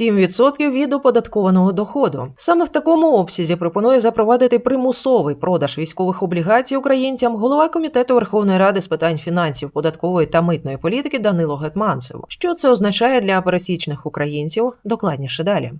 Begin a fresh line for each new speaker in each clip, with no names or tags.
7% від оподаткованого доходу. Саме в такому обсязі пропонує запровадити примусовий продаж військових облігацій українцям голова комітету Верховної Ради з питань фінансів, податкової та митної політики Данило Гетманцев. Що це означає для пересічних українців? Докладніше далі.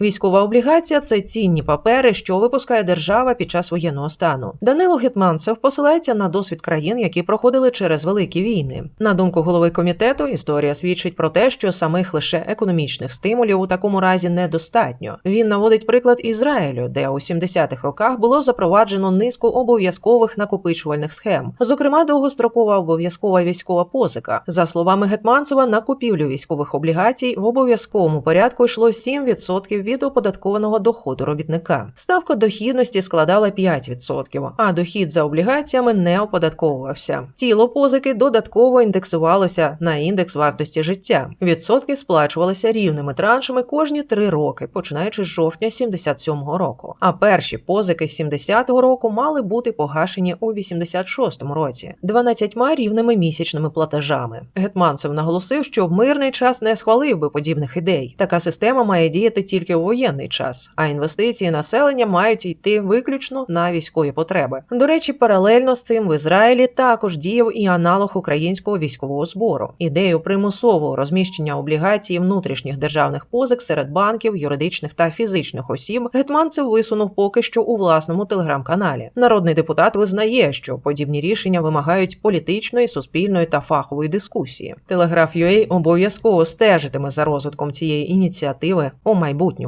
Військова облігація це цінні папери, що випускає держава під час воєнного стану. Данило Гетманцев посилається на досвід країн, які проходили через великі війни. На думку голови комітету, історія свідчить про те, що самих лише економічних стимулів у такому разі недостатньо. Він наводить приклад Ізраїлю, де у 70-х роках було запроваджено низку обов'язкових накопичувальних схем, зокрема довгострокова обов'язкова військова позика. За словами Гетманцева, на купівлю військових облігацій в обов'язковому порядку йшло 7% від оподаткованого доходу робітника. Ставка дохідності складала 5%, а дохід за облігаціями не оподатковувався. Тіло позики додатково індексувалося на індекс вартості життя. Відсотки сплачувалися рівними траншами кожні три роки, починаючи з жовтня 77-го року. А перші позики з 70-го року мали бути погашені у 86-му році 12 рівними місячними платежами. Гетманцев наголосив, що в мирний час не схвалив би подібних ідей. Така система має діяти тільки у воєнний час, а інвестиції населення мають йти виключно на військові потреби. До речі, паралельно з цим в Ізраїлі також діяв і аналог українського військового збору. Ідею примусового розміщення облігацій внутрішніх державних позик серед банків, юридичних та фізичних осіб Гетманцев висунув поки що у власному телеграм-каналі. Народний депутат визнає, що подібні рішення вимагають політичної, суспільної та фахової дискусії. Телеграф UA обов'язково стежитиме за розвитком цієї ініціативи у майбутньому.